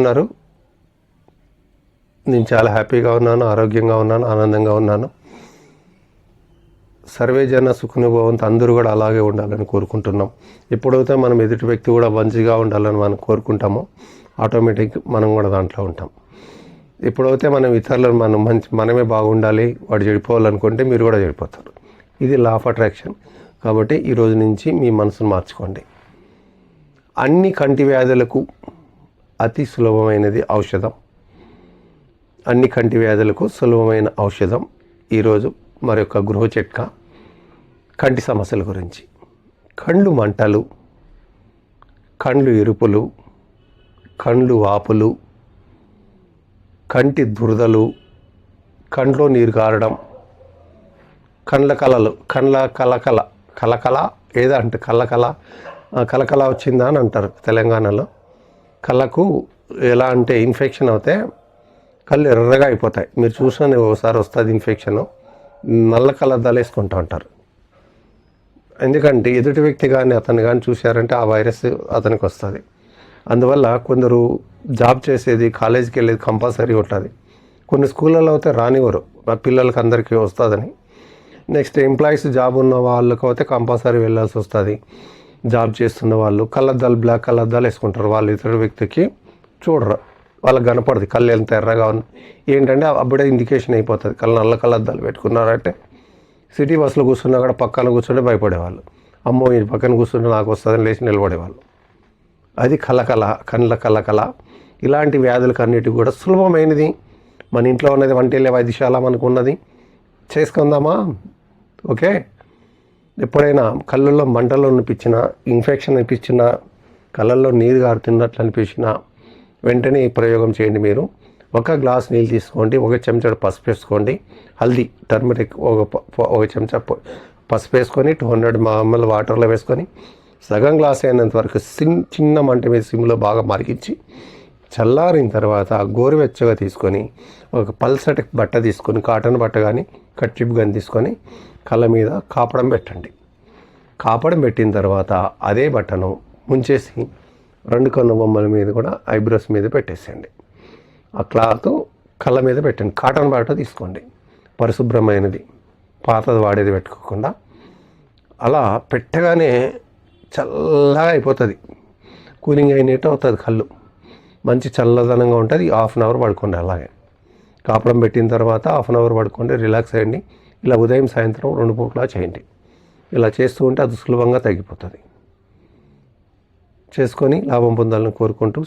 ఉన్నారు. నేను చాలా హ్యాపీగా ఉన్నాను ఆరోగ్యంగా ఉన్నాను ఆనందంగా ఉన్నాను. సర్వే జన సుఖనుభవంతో అందరూ కూడా అలాగే ఉండాలని కోరుకుంటున్నాం. ఎప్పుడైతే మనం ఎదుటి వ్యక్తి కూడా మంచిగా ఉండాలని మనం కోరుకుంటామో ఆటోమేటిక్ మనం కూడా దాంట్లో ఉంటాం. ఎప్పుడైతే మనం ఇతరులను మనం మంచి మనమే బాగుండాలి వాడు చెడిపోవాలనుకుంటే మీరు కూడా చెడిపోతారు. ఇది లా ఆఫ్ అట్రాక్షన్ కాబట్టి ఈ రోజు నుంచి మీ మనసును మార్చుకోండి. అన్ని కంటి వ్యాధులకు అతి సులభమైనది ఔషధం. అన్ని కంటి వ్యాధులకు సులభమైన ఔషధం. ఈరోజు మరొక గృహ చిట్కా. కంటి సమస్యల గురించి. కండ్లు మంటలు కండ్లు ఎరుపులు కండ్లు వాపులు కంటి దురదలు కండ్లో నీరు కారడం కండ్ల కళలు కండ్ల కలకల కలకల ఏదో అంటే కలకళ వచ్చిందా అని అంటారు తెలంగాణలో. కళ్ళకు ఎలా అంటే ఇన్ఫెక్షన్ అవుతే కళ్ళు ఎర్రగా అయిపోతాయి. మీరు చూసాను ఒకసారి వస్తుంది ఇన్ఫెక్షన్ నల్ల కళ్ళద్దాలు వేసుకుంటూ ఉంటారు. ఎందుకంటే ఎదుటి వ్యక్తి కానీ అతను కానీ చూశారంటే ఆ వైరస్ అతనికి వస్తుంది. అందువల్ల కొందరు జాబ్ చేసేది కాలేజీకి వెళ్ళేది కంపల్సరీ ఉంటుంది. కొన్ని స్కూళ్ళలో అయితే రానివ్వరు. ఆ పిల్లలకి అందరికీ వస్తుందని. నెక్స్ట్ ఎంప్లాయీస్ జాబ్ ఉన్న వాళ్ళకి అయితే కంపల్సరీ వెళ్ళాల్సి వస్తుంది. జాబ్ చేస్తున్న వాళ్ళు కళ్ళద్దాలు బ్లాక్ కళ్ళద్దాలు వేసుకుంటారు వాళ్ళు ఇతర వ్యక్తికి చూడరు. వాళ్ళకి కనపడదు కళ్ళు ఎంత ఎర్రగా ఉంది ఏంటంటే అప్పుడే ఇండికేషన్ అయిపోతుంది. కళ్ళు నల్ల కళ్ళద్దాలు పెట్టుకున్నారంటే సిటీ బస్సులో కూర్చున్నా కూడా పక్కన కూర్చుంటే భయపడేవాళ్ళు. అమ్మో ఈ పక్కన కూర్చుంటే నాకు వస్తుందని లేచి నిలబడేవాళ్ళు. అది కలకల కండ్ల కలకల ఇలాంటి వ్యాధులకు అన్నిటికి కూడా సులభమైనది. మన ఇంట్లో ఉన్నది వంటలే వైద్యశాల మనకు ఉన్నది చేసుకుందామా? ఓకే? ఎప్పుడైనా కళ్ళల్లో మంటలు అనిపించిన ఇన్ఫెక్షన్ అనిపించిన కళ్ళల్లో నీరు గారుతున్నట్లు అనిపించిన వెంటనే ఈ ప్రయోగం చేయండి మీరు. ఒక గ్లాస్ నీళ్ళు తీసుకోండి ఒక చెంచా పసుపు వేసుకోండి. హల్దీ టర్మరిక్ ఒక ఒక చెంచా పసుపు వేసుకొని టూ హండ్రెడ్ మామూలు వాటర్లో వేసుకొని సగం గ్లాస్ అయినంత వరకు సిన్ చిన్న మంట మీద సిమ్లో బాగా మరిగించి చల్లారిన తర్వాత గోరువెచ్చగా తీసుకొని ఒక పల్సటి బట్ట తీసుకొని కాటన్ బట్ట కానీ కట్చిప్ కానీ తీసుకొని కళ్ళ మీద కాపడం పెట్టండి. కాపడం పెట్టిన తర్వాత అదే బట్టను ముంచేసి రెండు కన్ను బొమ్మల మీద కూడా ఐబ్రోస్ మీద పెట్టేసేయండి. ఆ క్లాత్ కళ్ళ మీద పెట్టండి. కాటన్ బట్ట తీసుకోండి. పరిశుభ్రమైనది. పాతది వాడేది పెట్టుకోకుండా. అలా పెట్టగానే చల్లగా అయిపోతుంది. కూలింగ్ అయినట్టు అవుతుంది కళ్ళు. మంచి చల్లదనంగా ఉంటుంది. హాఫ్ అన్ అవర్ పడుకోండి అలాగే. కాపడం పెట్టిన తర్వాత హాఫ్ అన్ అవర్ పడుకోండి. రిలాక్స్ అయ్యండి. ఇలా ఉదయం సాయంత్రం రెండు పూట్లా చేయండి. ఇలా చేస్తూ ఉంటే అది సులభంగా తగ్గిపోతుంది. చేసుకొని లాభం పొందాలని కోరుకుంటూ